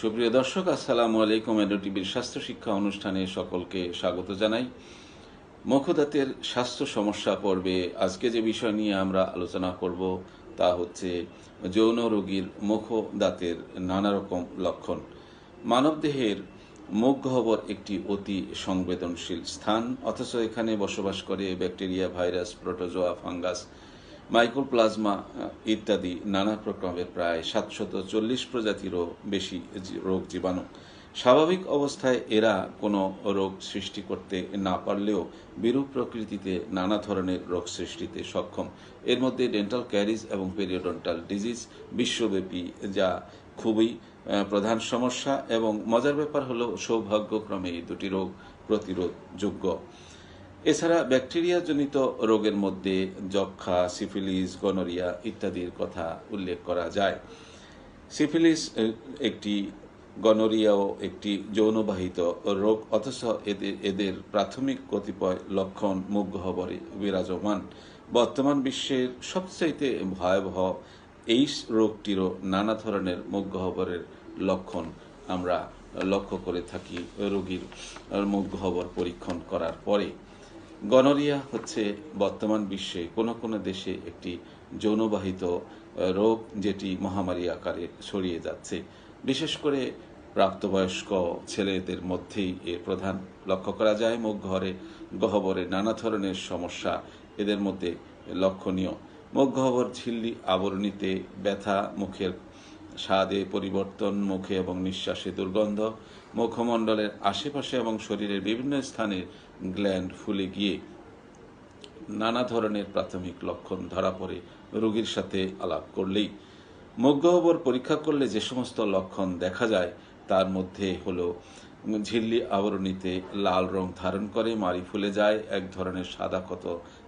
সুপ্রিয় দর্শক, আসসালামু আলাইকুম এডো টিভির স্বাস্থ্য শিক্ষা অনুষ্ঠানে সকলকে স্বাগত জানাই। মুখদাতের স্বাস্থ্য সমস্যা পর্বে আজকে যে বিষয় নিয়ে আমরা আলোচনা করব তা হচ্ছে যৌন রোগীর মুখ দাঁতের নানা রকম লক্ষণ। মানবদেহের মুখ গহ্বর একটি অতি সংবেদনশীল স্থান, অথচ এখানে বসবাস করে bacteria, virus, protozoa, fungus mycoplasma ইত্যাদি নানা প্রকারের প্রায় সাতশত চল্লিশ প্রজাতিরও বেশি রোগ জীবাণু। স্বাভাবিক অবস্থায় এরা কোনো রোগ সৃষ্টি করতে না পারলেও বিরূপ প্রকৃতিতে নানা ধরনের রোগ সৃষ্টিতে সক্ষম। এর মধ্যে ডেন্টাল ক্যারিজ এবং পেরিওডন্টাল ডিজিজ বিশ্বব্যাপী, যা খুবই প্রধান সমস্যা এবং মজার ব্যাপার হলো সৌভাগ্যক্রমে এই দুটি রোগ প্রতিরোধযোগ্য। এছাড়া ব্যাকটেরিয়াজনিত রোগের মধ্যে যক্ষা সিফিলিস, গনোরিয়া ইত্যাদির কথা উল্লেখ করা যায়। সিফিলিস একটি গনোরিয়াও একটি যৌনবাহিত রোগ, অথচ এদের এদের প্রাথমিক কতিপয় লক্ষণ মুখ গহ্বরে বিরাজমান। বর্তমান বিশ্বের সবচাইতে ভয়াবহ এই রোগটিরও নানা ধরনের মুখ গহ্বরের লক্ষণ আমরা লক্ষ্য করে থাকি রোগীর মুখ গহ্বর পরীক্ষণ করার পরে। গনোরিয়া হচ্ছে বর্তমান বিশ্বে কোনো কোনো দেশে একটি যৌনবাহিত রোগ যেটি মহামারী আকারে ছড়িয়ে যাচ্ছে। বিশেষ করে প্রাপ্তবয়স্ক ছেলেদের মধ্যেই এর প্রধান। লক্ষ্য করা যায়, মুখ ঘরে গহ্বরে নানা ধরনের সমস্যা এদের মধ্যে লক্ষণীয়। মুখ গহ্বর ঝিল্লি আবরণীতে ব্যথা, মুখের স্বাদে পরিবর্তন, মুখে এবং নিঃশ্বাসে দুর্গন্ধ, মুখমণ্ডলের আশেপাশে এবং শরীরের বিভিন্ন স্থানে গ্ল্যান্ড ফুলে গিয়ে নানা ধরনের প্রাথমিক লক্ষণ ধরা পড়ে রোগীর সাথে আলাপ করলেই। মুখ পরীক্ষা করলে যে সমস্ত লক্ষণ দেখা যায়, তার মধ্যে হলো ঝিল্লি আবরণীতে লাল রং ধারণ করে মারি ফুলে যায়, এক ধরনের সাদা ক্ষত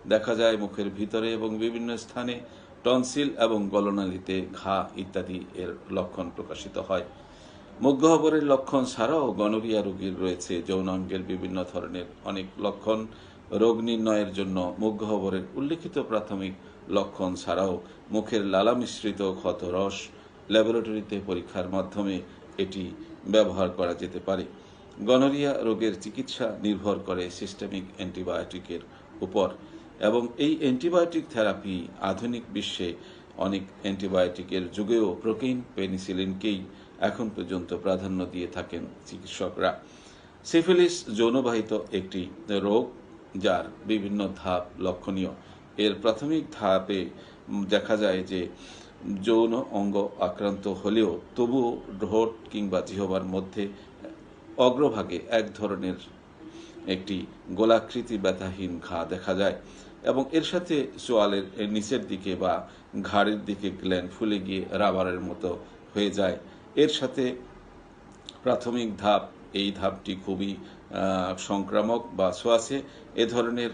দেখা যায় মুখের ভিতরে এবং বিভিন্ন স্থানে, টনসিল এবং গলনালীতে ঘা ইত্যাদি এর লক্ষণ প্রকাশিত হয়। মুখ গহ্বরের লক্ষণ ছাড়াও গনোরিয়া রোগীর রয়েছে। যৌনাঙ্গের বিভিন্ন ধরনের অনেক লক্ষণ। রোগ নির্ণয়ের জন্য মুগ্ধহবরের উল্লেখিত প্রাথমিক লক্ষণ ছাড়াও মুখের লালা মিশ্রিত ক্ষত রস ল্যাবরেটরিতে পরীক্ষার মাধ্যমে এটি ব্যবহার করা যেতে পারে। গনোরিয়া রোগের চিকিৎসা নির্ভর করে সিস্টেমিক অ্যান্টিবায়োটিকের উপর এবং এই অ্যান্টিবায়োটিক থেরাপি আধুনিক বিশ্বে অনেক অ্যান্টিবায়োটিকের যুগেও প্রোটিন, পেনিসিলিনকেই এখন পর্যন্ত প্রাধান্য দিয়ে থাকেন চিকিৎসকরা। সিফিলিস যৌনবাহিত একটি রোগ যার বিভিন্ন ধাপ লক্ষণীয়। এর প্রাথমিক ধাপে দেখা যায় যে যৌন অঙ্গ আক্রান্ত হলেও তবুও ঢোট কিংবা জিহবার মধ্যে অগ্রভাগে এক ধরনের একটি গোলাকৃতি ব্যথাহীন ঘা দেখা যায় এবং এর সাথে চোয়ালের নিচের দিকে বা ঘাড়ের দিকে গ্ল্যান্ড ফুলে গিয়ে রাবারের মতো হয়ে যায়। এর সাথে প্রাথমিক ধাপ, এই ধাপটি খুবই সংক্রামক বা ছোঁয়াচে এ ধরনের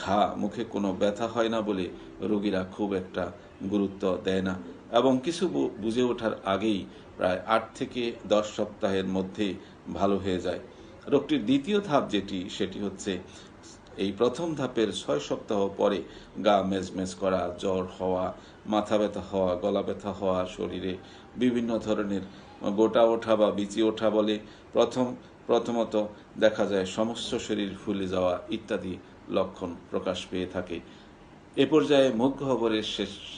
ঘা মুখে কোনো ব্যথা হয় না বলে রোগীরা খুব একটা গুরুত্ব দেয় না এবং কিছু বুঝে ওঠার আগেই প্রায় আট থেকে দশ সপ্তাহের মধ্যে ভালো হয়ে যায়। রোগটির দ্বিতীয় ধাপ যেটি, সেটি হচ্ছে এই প্রথম ধাপের ছয় সপ্তাহ পরে গা মেজমেজ করা, জ্বর হওয়া, মাথা ব্যথা হওয়া, গলা ব্যথা হওয়া, শরীরে বিভিন্ন ধরনের গোটা ওঠা বা বিচি ওঠা বলে প্রথম, প্রথমত দেখা যায় সমস্ত শরীর ফুলে যাওয়া ইত্যাদি লক্ষণ প্রকাশ পেয়ে থাকে। এ পর্যায়ে মুখ গহ্বরের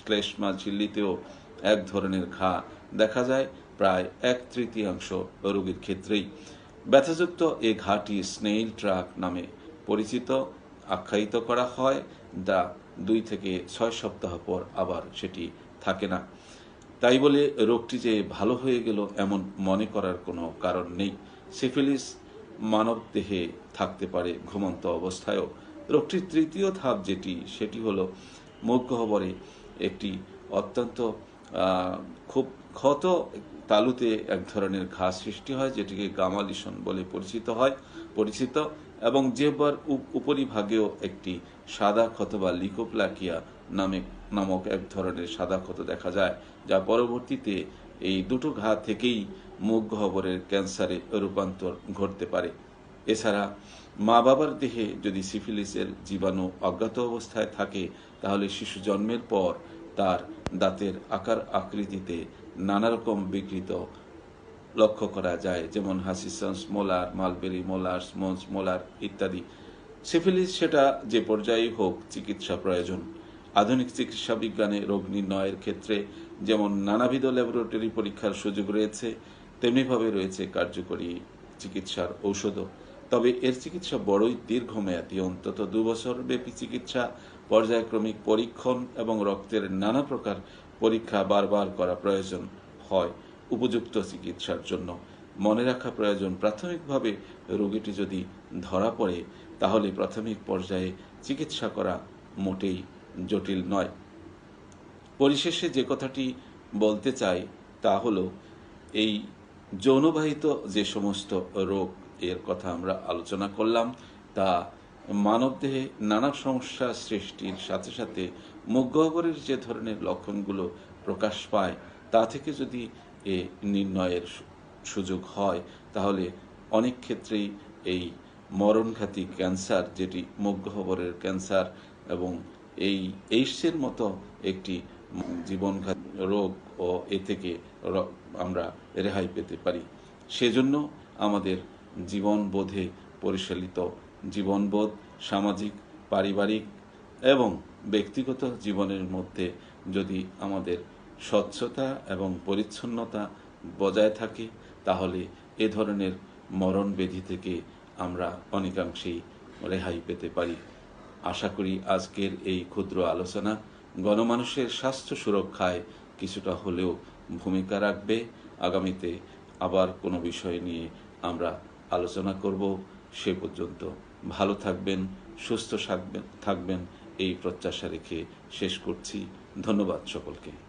শ্লেষ্মা ঝিল্লিতেও এক ধরনের ঘা দেখা যায়, প্রায় এক তৃতীয়াংশ রোগীর ক্ষেত্রেই। ব্যথাযুক্ত এ ঘাটি স্নেইল ট্রাক নামে পরিচিত, আখ্যায়িত করা হয়, যা দুই থেকে ছয় সপ্তাহ পর আবার সেটি থাকে না। তাই বলে রোগটি যে ভালো হয়ে গেল এমন মনে করার কোনো কারণ নেই। সিফিলিস মানব দেহে থাকতে পারে ঘুমন্ত অবস্থায়ও। রোগটির তৃতীয় ধাপ যেটি, সেটি হলো মুখ একটি অত্যন্ত খুব ক্ষত তালুতে এক ধরনের ঘা সৃষ্টি হয়, যেটিকে গামালিশন বলে পরিচিত হয়, পরিচিত। এবং জেব্বার উপ- উপরিভাগেও একটি সাদা ক্ষত বা লিকোপ্লাকিয়া নামে নামক এক ধরনের সাদা ক্ষত দেখা যায়, যা পরবর্তীতে এই দুটো ঘা থেকেই মুখ গহ্বরের ক্যান্সারে রূপান্তর ঘটতে পারে। এছাড়া, মা বাবার দেহে যদি সিফিলিসের জীবাণু অজ্ঞাত অবস্থায় থাকে, তাহলে শিশু জন্মের পর তার দাঁতের আকার আকৃতিতে নানা রকম বিকৃত লক্ষ্য করা যায়, যেমন হাসিসন্স মোলার মালবেরি মোলার স্মোজ মোলার ইত্যাদি। সিফিলিস সেটা যে পর্যায়েই হোক চিকিৎসা প্রয়োজন। আধুনিক চিকিৎসা বিজ্ঞানে রোগ নির্ণয়ের ক্ষেত্রে যেমন নানাবিধ ল্যাবরেটরি পরীক্ষার সুযোগ রয়েছে, তেমনিভাবে রয়েছে কার্যকরী চিকিৎসার ঔষধও। তবে এর চিকিৎসা বড়ই দীর্ঘমেয়াদী, অন্তত দুবছর ব্যাপী চিকিৎসা, পর্যায়ক্রমিক পরীক্ষণ এবং রক্তের নানা প্রকার পরীক্ষা বারবার করা প্রয়োজন হয়। উপযুক্ত চিকিৎসার জন্য। মনে রাখা প্রয়োজন, প্রাথমিকভাবে রোগীটি যদি ধরা পড়ে, তাহলে প্রাথমিক পর্যায়ে চিকিৎসা করা মোটেই জটিল নয়। পরিশেষে যে কথাটি বলতে চাই, তা হলো, এই যৌনবাহিত যে সমস্ত রোগ, এর কথা আমরা আলোচনা করলাম, তা মানবদেহে নানা সমস্যা সৃষ্টির সাথে সাথে মুখ গহ্বরের যে ধরনের লক্ষণগুলো প্রকাশ পায়, তা থেকে যদি এ নির্ণয়ের সুযোগ হয়, তাহলে অনেক ক্ষেত্রেই এই মরণঘাতী ক্যান্সার, যেটি মুখ গহ্বরের ক্যান্সার এবং এই এইডসের মতো একটি জীবনঘাত রোগ ও এ থেকে আমরা রেহাই পেতে পারি। সেজন্য আমাদের জীবনবোধে পরিচালিত জীবনবোধ সামাজিক, পারিবারিক এবং ব্যক্তিগত জীবনের মধ্যে যদি আমাদের স্বচ্ছতা এবং পরিচ্ছন্নতা বজায় থাকে, তাহলে এ ধরনের মরণ ব্যাধি থেকে আমরা অনেকাংশেই রেহাই পেতে পারি। আশা করি আজকের এই ক্ষুদ্র আলোচনা গণমানুষের স্বাস্থ্য সুরক্ষায় কিছুটা হলেও ভূমিকা রাখবে। আগামীতে আবার কোনো বিষয় নিয়ে আমরা আলোচনা করব। সে পর্যন্ত ভালো থাকবেন, সুস্থ থাকবেন, এই প্রত্যাশা রেখে শেষ করছি। ধন্যবাদ সকলকে।